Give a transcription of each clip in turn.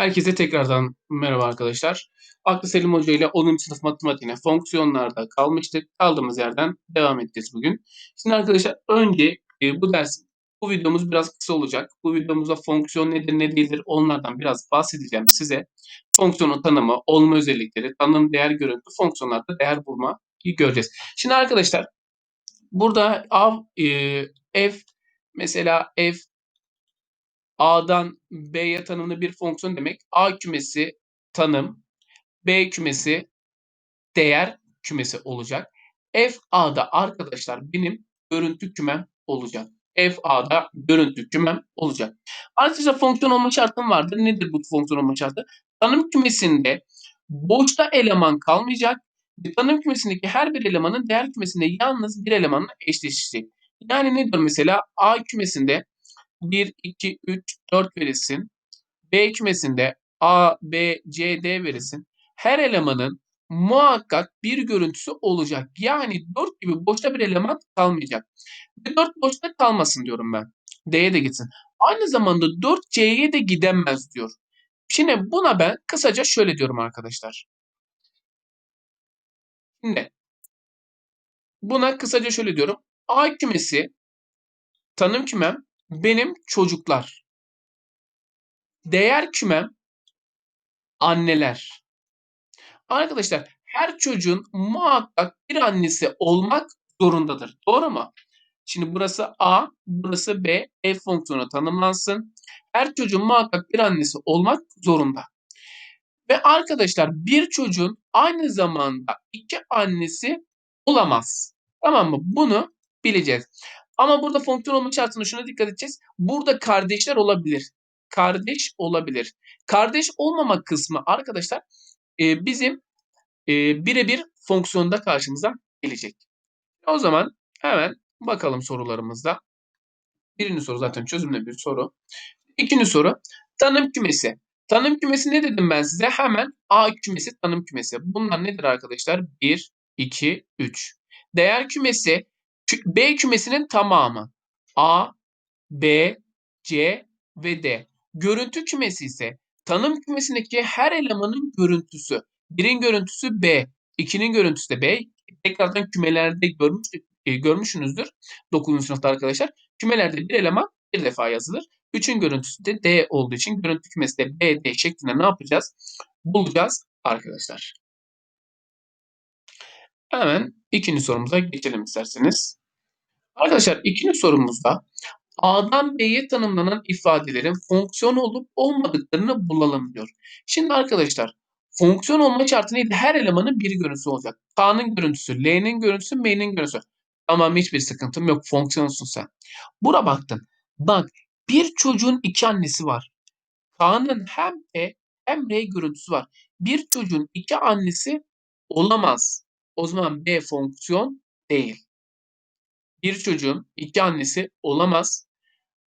Herkese tekrardan merhaba arkadaşlar. Aklı Selim Hoca ile 10. sınıf matematiğine fonksiyonlarda kalmıştık. Kaldığımız yerden devam edeceğiz bugün. Şimdi arkadaşlar önce e, bu ders, bu videomuz biraz kısa olacak. Bu videomuzda fonksiyon nedir ne değildir onlardan biraz bahsedeceğim size. Fonksiyonun tanımı, olma özellikleri, tanım, değer görüntü, fonksiyonlarda değer bulmayı göreceğiz. Şimdi arkadaşlar burada a, e, f mesela f A'dan B'ye tanımlı bir fonksiyon demek. A kümesi tanım, B kümesi değer kümesi olacak. F A'da arkadaşlar benim görüntü kümem olacak. F A'da görüntü kümem olacak. Arkadaşlar fonksiyon olma şartım vardır. Nedir bu fonksiyon olma şartı? Tanım kümesinde boşta eleman kalmayacak. Tanım kümesindeki her bir elemanın değer kümesinde yalnız bir elemanla eşleşecek. Yani ne diyor mesela A kümesinde 1, 2, 3, 4 verilsin. B kümesinde A, B, C, D verilsin. Her elemanın muhakkak bir görüntüsü olacak. Yani 4 gibi boşta bir eleman kalmayacak. Ve 4 boşta kalmasın diyorum ben. D'ye de gitsin. Aynı zamanda 4 C'ye de gidemez diyor. Şimdi buna ben kısaca şöyle diyorum arkadaşlar. Şimdi buna kısaca şöyle diyorum. A kümesi tanım kümem benim çocuklar. Değer kümem anneler. Arkadaşlar her çocuğun muhakkak bir annesi olmak zorundadır. Doğru mu? Şimdi burası A, burası B. F fonksiyonu tanımlansın. Her çocuğun muhakkak bir annesi olmak zorunda. Ve arkadaşlar bir çocuğun aynı zamanda iki annesi olamaz. Tamam mı? Bunu bileceğiz. Ama burada fonksiyon olma şartına şuna dikkat edeceğiz. Burada kardeşler olabilir. Kardeş olabilir. Kardeş olmama kısmı arkadaşlar e, bizim e, birebir fonksiyonda karşımıza gelecek. O zaman hemen bakalım sorularımızda. Birinci soru zaten çözümlü bir soru. İkinci soru tanım kümesi. Tanım kümesi ne dedim ben size? Hemen A kümesi tanım kümesi. Bunlar nedir arkadaşlar? 1, 2, 3. Değer kümesi B kümesinin tamamı. A, B, C ve D. Görüntü kümesi ise tanım kümesindeki her elemanın görüntüsü. Birin görüntüsü B, ikinin görüntüsü de B. Tekrardan kümelerde görmüştük, e, görmüşsünüzdür 9. sınıfta arkadaşlar. Kümelerde bir eleman bir defa yazılır. Üçün görüntüsü de D olduğu için görüntü kümesi de B, D şeklinde ne yapacağız? Bulacağız arkadaşlar. Hemen ikinci sorumuza geçelim isterseniz. Arkadaşlar ikinci sorumuzda A'dan B'ye tanımlanan ifadelerin fonksiyon olup olmadıklarını bulalım diyor. Şimdi arkadaşlar fonksiyon olma şartı neydi? Her elemanın bir görüntüsü olacak. K'nın görüntüsü, L'nin görüntüsü, M'nin görüntüsü. Tamam hiçbir sıkıntım yok fonksiyonsun sen. Bura baktın. Bak bir çocuğun iki annesi var. K'nın hem E hem R görüntüsü var. Bir çocuğun iki annesi olamaz. O zaman B fonksiyon değil bir çocuğun iki annesi olamaz.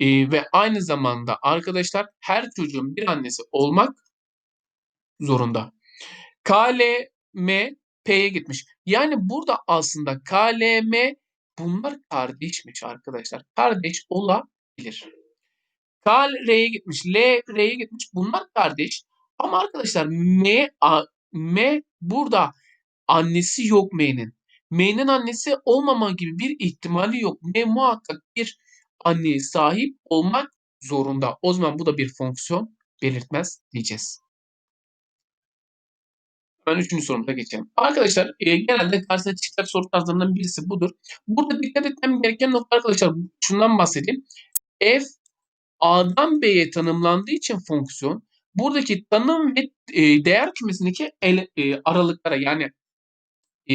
Ee, ve aynı zamanda arkadaşlar her çocuğun bir annesi olmak zorunda. KLM P'ye gitmiş. Yani burada aslında KLM bunlar kardeşmiş arkadaşlar. Kardeş olabilir. K R'ye gitmiş. L gitmiş. Bunlar kardeş. Ama arkadaşlar M, A, M burada annesi yok M'nin. M'nin annesi olmama gibi bir ihtimali yok. M muhakkak bir anneye sahip olmak zorunda. O zaman bu da bir fonksiyon belirtmez diyeceğiz. Ben üçüncü sorumuza geçelim. Arkadaşlar e, genelde karşısına çıkacak soru tarzlarından birisi budur. Burada dikkat etmem gereken nokta arkadaşlar şundan bahsedeyim. F A'dan B'ye tanımlandığı için fonksiyon buradaki tanım ve e, değer kümesindeki ele, e, aralıklara yani e,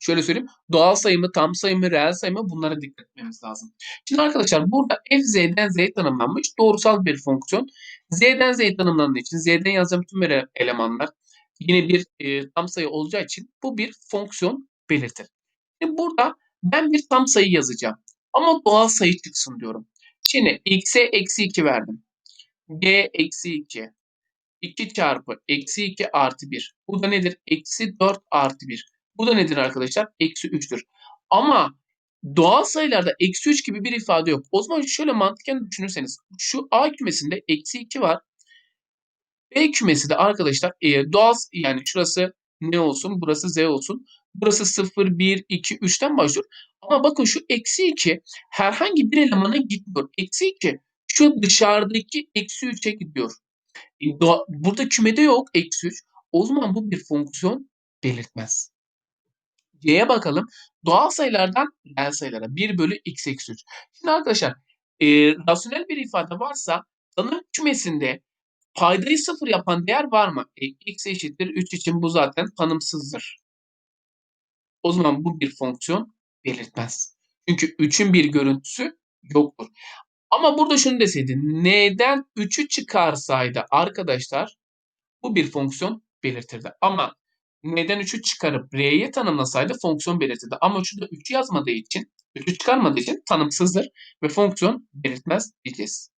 şöyle söyleyeyim doğal sayı mı, tam sayı mı, reel sayı mı bunlara dikkat etmemiz lazım. Şimdi arkadaşlar burada f z'den z tanımlanmış doğrusal bir fonksiyon. z'den z tanımlandığı için z'den yazacağım tüm elemanlar yine bir e, tam sayı olacağı için bu bir fonksiyon belirtir. Şimdi burada ben bir tam sayı yazacağım ama doğal sayı çıksın diyorum. Şimdi x'e eksi 2 verdim. g eksi 2. 2 çarpı eksi 2 artı 1. Bu da nedir? Eksi 4 artı 1. Bu da nedir arkadaşlar? Eksi 3'tür. Ama doğal sayılarda eksi 3 gibi bir ifade yok. O zaman şöyle mantıken düşünürseniz şu A kümesinde eksi 2 var. B kümesi de arkadaşlar e, doğal yani şurası ne olsun burası Z olsun. Burası 0, 1, 2, 3'ten başlıyor. Ama bakın şu eksi 2 herhangi bir elemana gitmiyor. Eksi 2 şu dışarıdaki eksi 3'e gidiyor. E, burada kümede yok eksi 3. O zaman bu bir fonksiyon belirtmez. C'ye bakalım. Doğal sayılardan reel sayılara 1 bölü x eksi 3. Şimdi arkadaşlar e, rasyonel bir ifade varsa tanım kümesinde paydayı sıfır yapan değer var mı? E, x eşittir 3 için bu zaten tanımsızdır. O zaman bu bir fonksiyon belirtmez. Çünkü 3'ün bir görüntüsü yoktur. Ama burada şunu deseydi. N'den 3'ü çıkarsaydı arkadaşlar bu bir fonksiyon belirtirdi. Ama neden 3'ü çıkarıp R'ye tanımlasaydı fonksiyon belirtirdi. Ama şurada 3'ü yazmadığı için, 3'ü çıkarmadığı için tanımsızdır ve fonksiyon belirtmez diyeceğiz.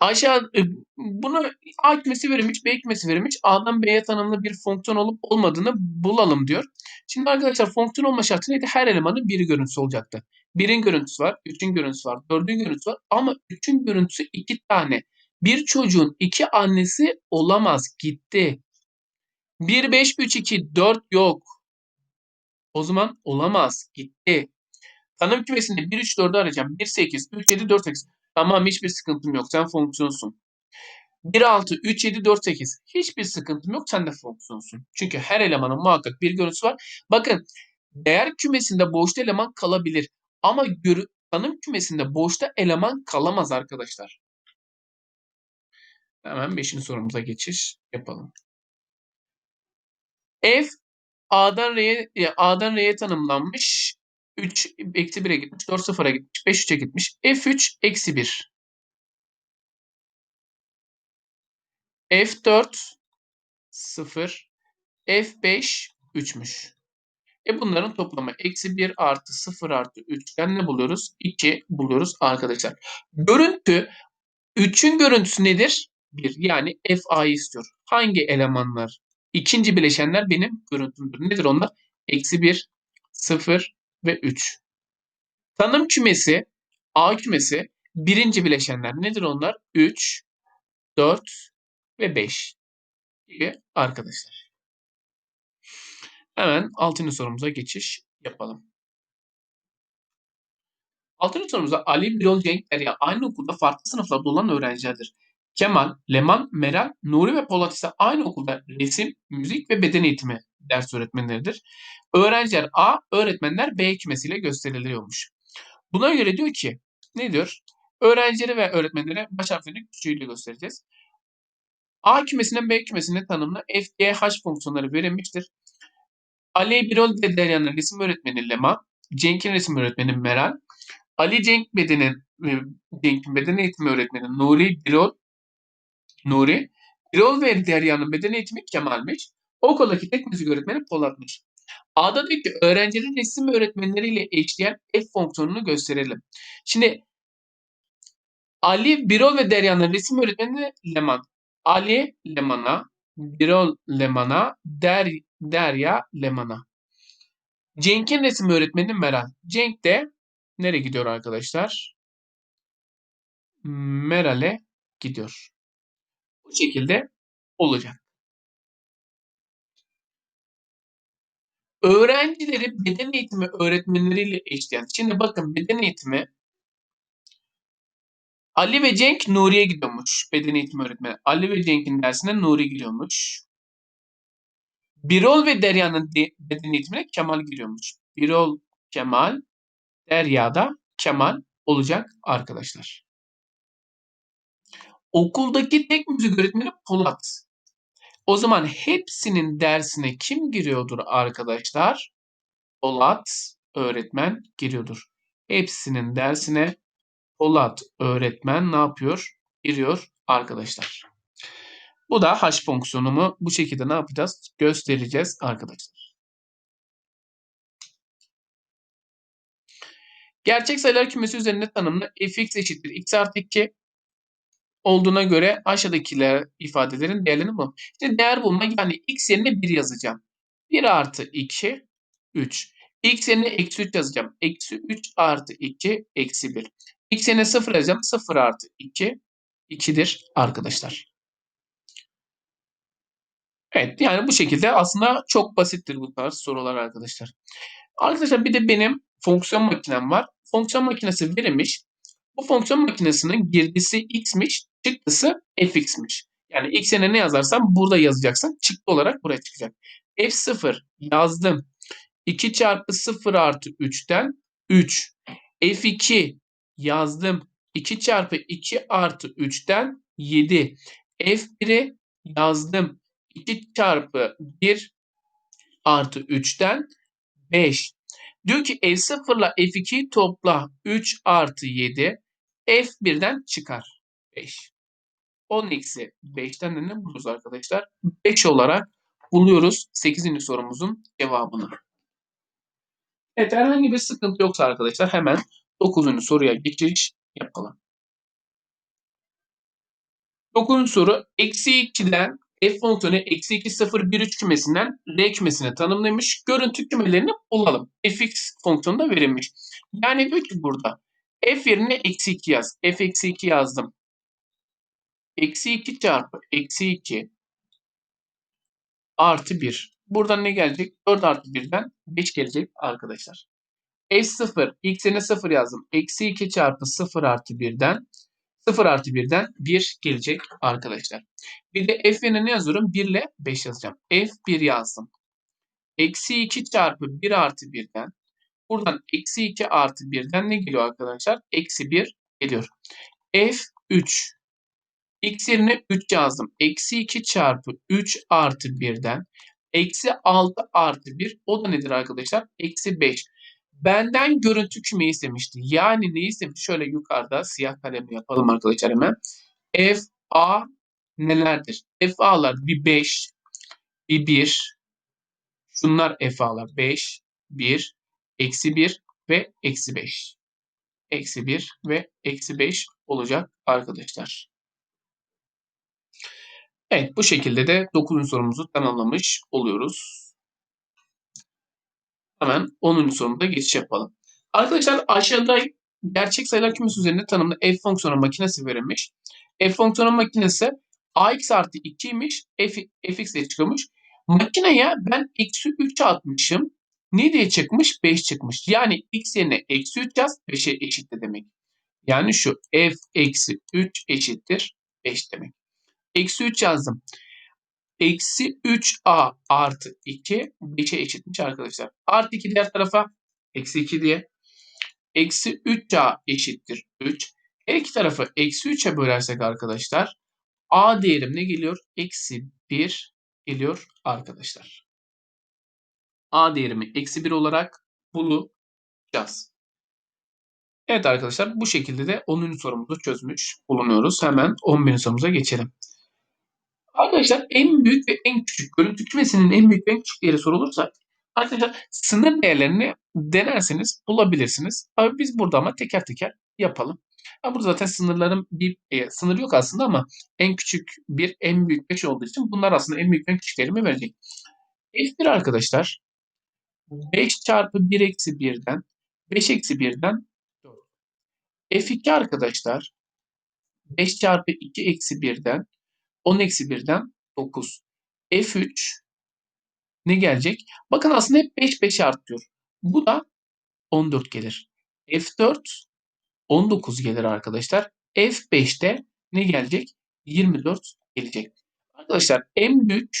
Aşağı e, bunu A kümesi verilmiş, B kümesi verilmiş. A'dan B'ye tanımlı bir fonksiyon olup olmadığını bulalım diyor. Şimdi arkadaşlar fonksiyon olma şartı neydi? Her elemanın bir görüntüsü olacaktı. Birin görüntüsü var, üçün görüntüsü var, dördün görüntüsü var ama üçün görüntüsü iki tane. Bir çocuğun iki annesi olamaz. Gitti. 1, 5, 3, 2, 4 yok. O zaman olamaz. Gitti. Tanım kümesinde 1, 3, 4'ü arayacağım. 1, 8, 3, 7, 4, 8. Tamam hiçbir sıkıntım yok. Sen fonksiyonsun. 1, 6, 3, 7, 4, 8. Hiçbir sıkıntım yok. Sen de fonksiyonsun. Çünkü her elemanın muhakkak bir görüntüsü var. Bakın değer kümesinde boşta eleman kalabilir. Ama tanım kümesinde boşta eleman kalamaz arkadaşlar. Hemen 5. sorumuza geçiş yapalım. F A'dan R'ye A'dan R'ye tanımlanmış. 3 eksi 1'e gitmiş. 4 0'a gitmiş. 5 3'e gitmiş. F3 eksi 1. F4 0. F5 3'müş. E bunların toplamı eksi 1 artı 0 artı 3'ten ne buluyoruz? 2 buluyoruz arkadaşlar. Görüntü 3'ün görüntüsü nedir? 1. Yani FA'yı istiyor. Hangi elemanlar? İkinci bileşenler benim görüntümdür. Nedir onlar? Eksi 1, 0 ve 3. Tanım kümesi, A kümesi birinci bileşenler nedir onlar? 3, 4 ve 5 gibi arkadaşlar. Hemen 6. sorumuza geçiş yapalım. Altıncı sorumuzda Ali, Birol, Cenk, Derya aynı okulda farklı sınıflarda olan öğrencilerdir. Kemal, Leman, Meral, Nuri ve Polat ise aynı okulda resim, müzik ve beden eğitimi ders öğretmenleridir. Öğrenciler A, öğretmenler B kümesiyle gösteriliyormuş. Buna göre diyor ki, ne diyor? Öğrencileri ve öğretmenlere baş harflerini küçüğüyle göstereceğiz. A kümesinden B kümesine tanımlı F, G, H fonksiyonları verilmiştir. Ali Birol ve Derya'nın resim öğretmeni Leman, Cenk'in resim öğretmeni Meral, Ali Cenk Beden'in e, Cenk'in beden eğitimi öğretmeni Nuri Birol Nuri. Birol ve Derya'nın beden eğitimi Kemal'miş. Okuldaki tek müzik öğretmeni Polat'mış. A'da diyor ki öğrencilerin resim öğretmenleriyle eşleyen F fonksiyonunu gösterelim. Şimdi Ali, Birol ve Derya'nın resim öğretmeni Leman. Ali Leman'a, Birol Leman'a, Der, Derya Leman'a. Cenk'in resim öğretmeni Meral. Cenk de nereye gidiyor arkadaşlar? Meral'e gidiyor. Bu şekilde olacak. Öğrencileri beden eğitimi öğretmenleriyle eşleyen. Şimdi bakın beden eğitimi Ali ve Cenk Nuri'ye gidiyormuş. Beden eğitimi öğretmeni. Ali ve Cenk'in dersine Nuri gidiyormuş. Birol ve Derya'nın de, beden eğitimine Kemal giriyormuş. Birol, Kemal, Derya'da Kemal olacak arkadaşlar. Okuldaki tek müzik öğretmeni Polat. O zaman hepsinin dersine kim giriyordur arkadaşlar? Polat öğretmen giriyordur. Hepsinin dersine Polat öğretmen ne yapıyor? Giriyor arkadaşlar. Bu da h fonksiyonumu bu şekilde ne yapacağız? Göstereceğiz arkadaşlar. Gerçek sayılar kümesi üzerinde tanımlı fx eşittir x artı 2 olduğuna göre aşağıdakiler ifadelerin değerlerini bul. Şimdi değer bulma yani x yerine 1 yazacağım. 1 artı 2 3. x yerine eksi 3 yazacağım. Eksi 3 artı 2 eksi 1. x yerine 0 yazacağım. 0 artı 2 2'dir arkadaşlar. Evet yani bu şekilde aslında çok basittir bu tarz sorular arkadaşlar. Arkadaşlar bir de benim fonksiyon makinem var. Fonksiyon makinesi verilmiş. Bu fonksiyon makinesinin girdisi x'miş, çıktısı fx'miş. Yani x'e ne yazarsam burada yazacaksın. Çıktı olarak buraya çıkacak. f0 yazdım. 2 çarpı 0 artı 3'ten 3. f2 yazdım. 2 çarpı 2 artı 3'ten 7. f1'i yazdım. 2 çarpı 1 artı 3'ten 5. Diyor ki F0 ile F2'yi topla 3 artı 7. F1'den çıkar 5. 10 eksi 5'ten de ne buluruz arkadaşlar? 5 olarak buluyoruz 8. sorumuzun cevabını. Evet herhangi bir sıkıntı yoksa arkadaşlar hemen 9. soruya geçiş yapalım. 9. soru eksi 2'den f fonksiyonu eksi 2 0 1 3 kümesinden r kümesine tanımlamış. Görüntü kümelerini bulalım. fx fonksiyonu da verilmiş. Yani diyor ki burada f yerine eksi 2 yaz. f eksi 2 yazdım. Eksi 2 çarpı eksi 2 artı 1. Buradan ne gelecek? 4 artı 1'den 5 gelecek arkadaşlar. f0 x yerine 0 yazdım. Eksi 2 çarpı 0 artı 1'den 0 artı 1'den 1 gelecek arkadaşlar. Bir de f yerine ne yazıyorum? 1 ile 5 yazacağım. f1 yazdım. Eksi 2 çarpı 1 artı 1'den buradan eksi 2 artı 1'den ne geliyor arkadaşlar? Eksi 1 geliyor. f3 x yerine 3 yazdım. Eksi 2 çarpı 3 artı 1'den eksi 6 artı 1 o da nedir arkadaşlar? Eksi 5. Benden görüntü küme istemişti. Yani ne istemiş? Şöyle yukarıda siyah kalemle yapalım arkadaşlar hemen. F A nelerdir? F A'lar bir 5, bir 1. Şunlar F A'lar 5, 1, eksi 1 ve eksi 5. Eksi 1 ve eksi 5 olacak arkadaşlar. Evet bu şekilde de 9. sorumuzu tamamlamış oluyoruz. Hemen 10. sorumuza geçiş yapalım. Arkadaşlar aşağıda gerçek sayılar kümesi üzerinde tanımlı f fonksiyonu makinesi verilmiş. f fonksiyonu makinesi ax artı 2'ymiş. f, fx diye çıkıyormuş. Makineye ben eksi 3 atmışım. Ne diye çıkmış? 5 çıkmış. Yani x yerine eksi 3 yaz 5'e eşittir demek. Yani şu f eksi 3 eşittir 5 demek. Eksi 3 yazdım. Eksi 3a artı 2 5'e eşitmiş arkadaşlar. Artı 2 diğer tarafa eksi 2 diye. Eksi 3a eşittir 3. Her iki tarafı eksi 3'e bölersek arkadaşlar a değerim ne geliyor? Eksi 1 geliyor arkadaşlar. a değerimi eksi 1 olarak bulacağız. Evet arkadaşlar bu şekilde de 10. sorumuzu çözmüş bulunuyoruz. Hemen 11. sorumuza geçelim. Arkadaşlar en büyük ve en küçük görüntü kümesinin en büyük ve en küçük değeri sorulursa arkadaşlar sınır değerlerini denerseniz bulabilirsiniz. Abi biz burada ama teker teker yapalım. Ha burada zaten sınırların bir e, sınır yok aslında ama en küçük bir en büyük 5 olduğu için bunlar aslında en büyük en küçük değerimi verecek. F1 arkadaşlar 5 çarpı 1 eksi 1'den 5 eksi 1'den 4. F2 arkadaşlar 5 çarpı 2 eksi 1'den 10 eksi 1'den 9. F3 ne gelecek? Bakın aslında hep 5 5 artıyor. Bu da 14 gelir. F4 19 gelir arkadaşlar. F5'te ne gelecek? 24 gelecek. Arkadaşlar en büyük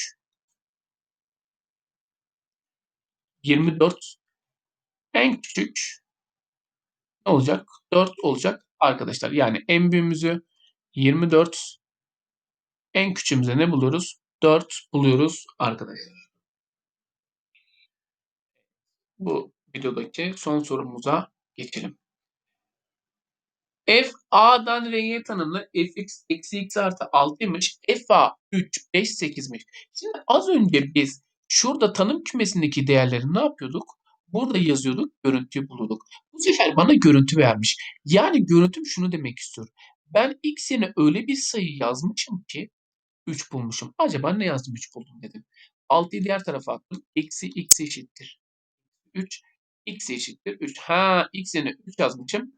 24 en küçük ne olacak? 4 olacak arkadaşlar. Yani en büyüğümüzü 24 en küçüğümüzde ne buluyoruz? 4 buluyoruz arkadaşlar. Bu videodaki son sorumuza geçelim. f a'dan r'ye tanımlı fx eksi x artı 6'ymış. f a 3, 5, 8'miş. Şimdi az önce biz şurada tanım kümesindeki değerleri ne yapıyorduk? Burada yazıyorduk, görüntüyü buluyorduk. Bu sefer bana görüntü vermiş. Yani görüntüm şunu demek istiyor. Ben x yerine öyle bir sayı yazmışım ki 3 bulmuşum. Acaba ne yazdım 3 buldum dedim. 6'yı diğer tarafa attım. Eksi x eşittir. 3. x eşittir 3. Ha x yerine 3 yazmışım.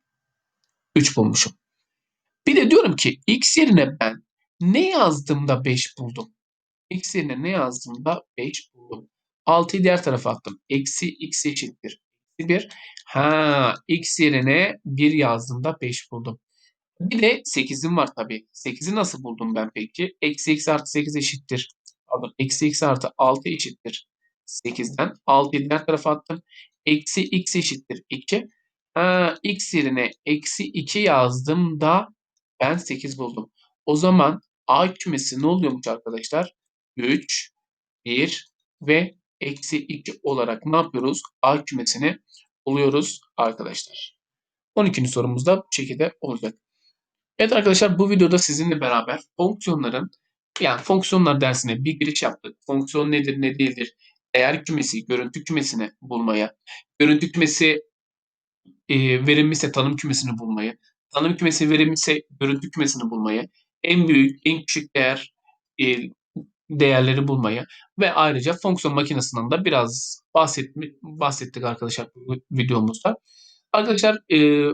3 bulmuşum. Bir de diyorum ki x yerine ben ne yazdığımda 5 buldum? x yerine ne yazdığımda 5 buldum. 6'yı diğer tarafa attım. Eksi x eşittir. Eksi 1. Ha, x yerine 1 yazdığımda 5 buldum. Bir de 8'im var tabii. 8'i nasıl buldum ben peki? Eksi x artı 8 eşittir. Pardon. Eksi x artı 6 eşittir. 8'den 6'yı diğer tarafa attım. Eksi x eşittir 2. Ha, x yerine eksi 2 yazdığımda ben 8 buldum. O zaman A kümesi ne oluyormuş arkadaşlar? 3, 1 ve eksi 2 olarak ne yapıyoruz? A kümesini buluyoruz arkadaşlar. 12. sorumuz da bu şekilde olacak. Evet arkadaşlar bu videoda sizinle beraber fonksiyonların yani fonksiyonlar dersine bir giriş yaptık. Fonksiyon nedir ne değildir? Değer kümesi, görüntü kümesini bulmaya, görüntü kümesi e, verilmişse tanım kümesini bulmayı, tanım kümesi verilmişse görüntü kümesini bulmayı, en büyük, en küçük değer e, değerleri bulmayı ve ayrıca fonksiyon makinesinden de biraz bahsetmi, bahsettik arkadaşlar bu videomuzda. Arkadaşlar e,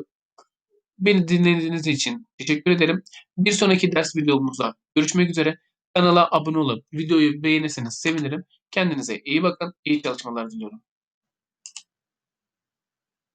beni dinlediğiniz için teşekkür ederim. Bir sonraki ders videomuzda görüşmek üzere. Kanala abone olup videoyu beğenirseniz sevinirim. Kendinize iyi bakın. İyi çalışmalar diliyorum.